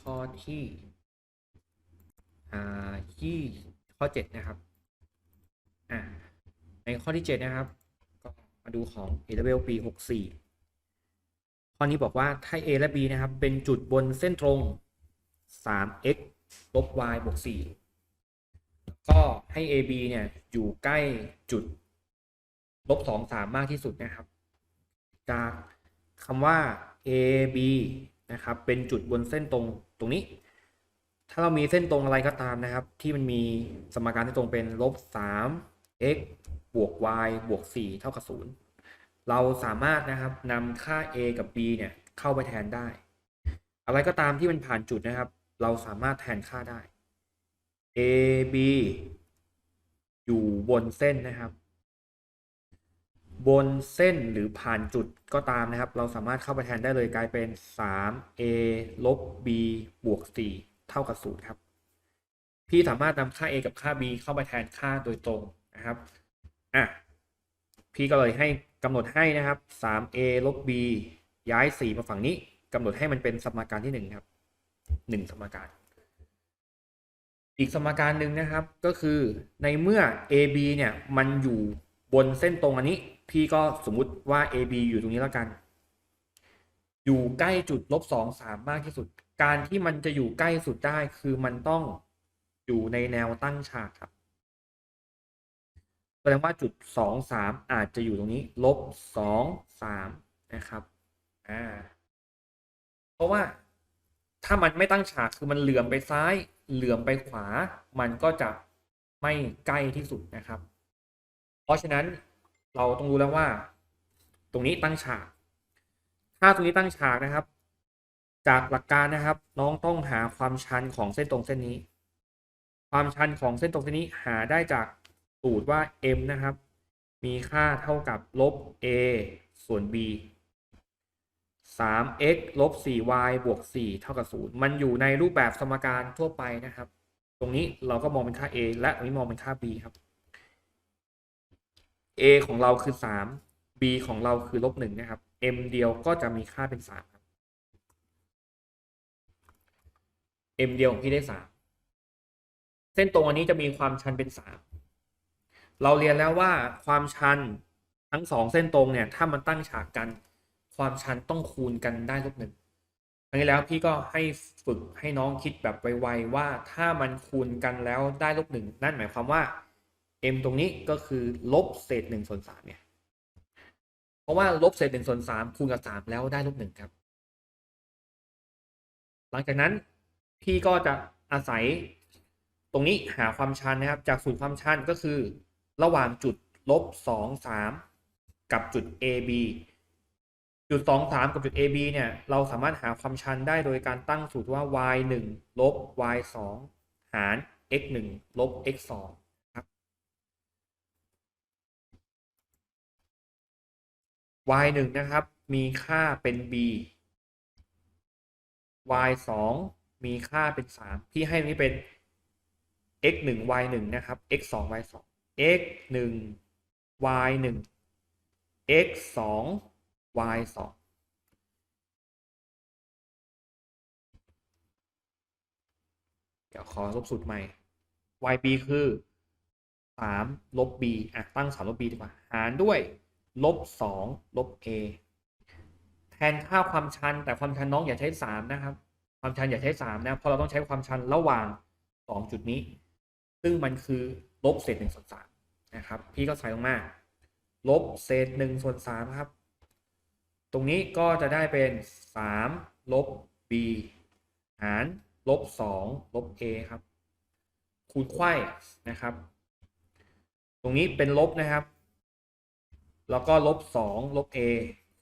ข้อที่ที่ข้อเจ็ดนะครับในข้อที่เจ็ดนะครับ ก็มาดูของ a w l ปีหกสี่ข้อนี้บอกว่าถ้า a และ b นะครับ เป็นจุดบนเส้นตรง 3x ลบ y บวก 4 ก็ให้ ab เนี่ย อยู่ใกล้จุด ลบ 2 3 มากที่สุดนะครับ จากคำว่า ab นะครับ เป็นจุดบนเส้นตรง ตรงนี้ ถ้าเรามีเส้นตรงอะไรก็ตามนะครับ ที่มันมีสมการที่ตรงเป็นลบ3 x บวก y บวก 4 เท่ากับ 0 เราสามารถนะครับนำค่า a กับ b เนี่ยเข้าไปแทนได้ อะไรก็ตามที่มันผ่านจุดนะครับ เราสามารถแทนค่าได้ a b อยู่บนเส้นนะครับ บนเส้นหรือผ่านจุดก็ตามนะครับ เราสามารถเข้าไปแทนได้เลยกลายเป็น 3a ลบ b บวก 4 เท่ากับ0ครับ พี่สามารถนำค่า a กับค่า b เข้าไปแทนค่าโดยตรงนะครับอะพี่ก็เลยให้กำหนดให้นะครับ 3a ลบ b ย้าย 4 มาฝั่งนี้กำหนดให้มันเป็นสมการที่ 1 ครับ 1 สมการ อีกสมการหนึ่งนะครับก็คือในเมื่อ AB เนี่ยมันอยู่บนเส้นตรงอันนี้ พี่ก็สมมุติว่า AB อยู่ตรงนี้แล้วกัน อยู่ใกล้จุดลบสองสามมากที่สุด การที่มันจะอยู่ใกล้สุดได้คือมันต้องอยู่ในแนวตั้งฉากครับแสดงว่าจุดสองสามอาจจะอยู่ตรงนี้ลบสองสามนะครับอ่าเพราะว่าถ้ามันไม่ตั้งฉากคือมันเหลื่อมไปซ้าย เหลื่อมไปขวา มันก็จะไม่ใกล้ที่สุดนะครับ เพราะฉะนั้น เราต้องรู้แล้วว่า ตรงนี้ตั้งฉาก ถ้าตรงนี้ตั้งฉากนะครับ จากหลักการนะครับ น้องต้องหาความชันของเส้นตรงเส้นนี้ ความชันของเส้นตรงเส้นนี้หาได้จากสูตรว่า m นะครับ มีค่าเท่ากับลบ a ส่วน b 3x ลบ 4y บวก 4 เท่ากับ 0 มันอยู่ในรูปแบบสมการทั่วไปนะครับ ตรงนี้เราก็มองเป็นค่า a และตรงนี้มองเป็นค่า b ครับ a ของเราคือ 3 b ของเราคือลบ1นะครับ m เดียวก็จะมีค่าเป็น 3 ครับ m เดียวของพี่ได้ 3 เส้นตรงอันนี้จะมีความชันเป็น 3 เราเรียนแล้วว่าความชันทั้งสองเส้นตรงเนี่ย ถ้ามันตั้งฉากกัน ความชันต้องคูณกันได้ลบหนึ่งครั้งที่แล้วพี่ก็ให้ฝึกให้น้องคิดแบบไวๆว่าถ้ามันคูณกันแล้วได้ลบหนึ่งนั่นหมายความว่า m ตรงนี้ก็คือลบเศษหนึ่งส่วนสามเนี่ยเพราะว่าลบเศษหนึ่งส่วนสามคูณกับสามแล้วได้ลบหนึ่งครับ หลังจากนั้นพี่ก็จะอาศัยตรงนี้หาความชันนะครับ จากสูตรความชันก็คือ ระหว่างจุดลบสองสามกับจุด AB จุดสองสามกับจุด AB เนี่ย เราสามารถหาความชันได้โดยการตั้งสูตรว่า y 1ลบ y 2หาร x 1ลบ x 2 y หนึ่งนะครับ มีค่าเป็น b y สองมีค่าเป็นสามพี่ให้นี้เป็น x หนึ่ง y หนึ่งนะครับ x สอง y สอง x หนึ่ง y หนึ่ง x สอง y สองเดี๋ยวขอลบสูตรใหม่ yb คือสามลบ b อะ ตั้งสามลบ b ดีกว่า หารด้วย ลบสองลบ a แทนค่าความชัน แต่ความชันน้องอย่าใช้สามนะครับ ความชันอย่าใช้สามนะเพราะเราต้องใช้ความชันระหว่างสองจุดนี้ ซึ่งมันคือลบเศษหนึ่งส่วนสามนะครับ พี่ก็ใส่ลงมาลบเศษหนึ่งส่วนสามครับ ตรงนี้ก็จะได้เป็นสามลบ b หารลบสองลบ a ครับ คูณไขว้นะครับ ตรงนี้เป็นลบนะครับ แล้วก็ลบสองลบ a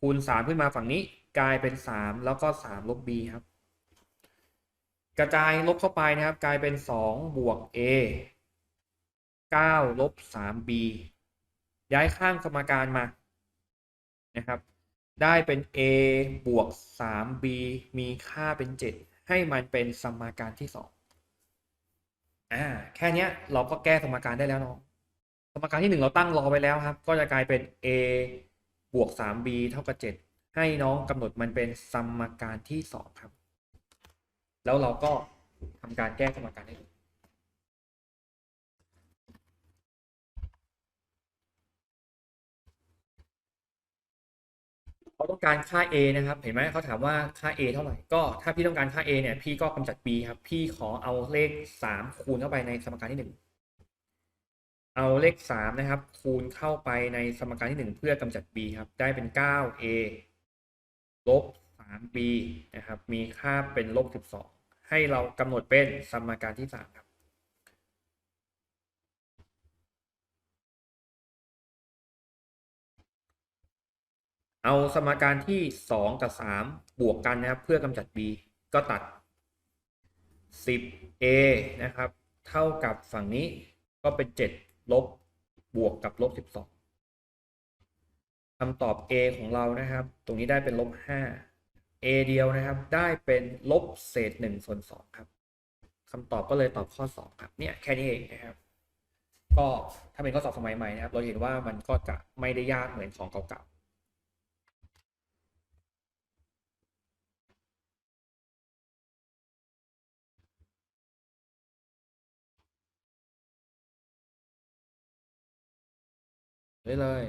คูณสามขึ้นมาฝั่งนี้กลายเป็นสามแล้วก็สามลบ b ครับ กระจายลบเข้าไปนะครับ กลายเป็นสองบวก a เก้าลบสาม b ย้ายข้างสมการมานะครับ ได้เป็น a บวก 3b มีค่าเป็น 7 ให้มันเป็นสมการที่ 2อ่าแค่เนี้ยเราก็แก้สมการได้แล้วเนาะ มการที่ 1 เราตั้งรอไปแล้วครับ ก็จะกลายเป็น a บวก 3b เท่ากับ 7 ให้น้องกำหนดมันเป็นสมการที่ 2 ครับ แล้วเราก็ทำการแก้สมการให้ดูเขาต้องการค่า a นะครับ เห็นไหมเขาถามว่าค่า a เท่าไหร่ ก็ถ้าพี่ต้องการค่า a เนี่ย พี่ก็กำจัด b ครับ พี่ขอเอาเลข 3 คูณเข้าไปในสมการที่ 1 เอาเลข 3 นะครับ คูณเข้าไปในสมการที่ 1 เพื่อกำจัด b ครับ ได้เป็น 9a ลบ 3b นะครับ มีค่าเป็นลบ 12 ให้เรากำหนดเป็นสมการที่ 3 ครับ เอาสมการที่ 2 กับ 3 บวกกันนะครับ เพื่อกำจัด b ก็ตัด 10a นะครับ เท่ากับฝั่งนี้ก็เป็น 7 ลบบวกกับลบ12คำตอบ a ของเรานะครับ ตรงนี้ได้เป็นลบ5 a เดียวนะครับ ได้เป็นลบเศษ1ส่วน2ครับคำตอบก็เลยตอบข้อ2ครับ เนี่ยแค่นี้เองนะครับ ก็ถ้าเป็นข้อสอบสมัยใหม่นะครับ เราเห็นว่ามันก็จะไม่ได้ยากเหมือนของเก่าๆ เลยเลย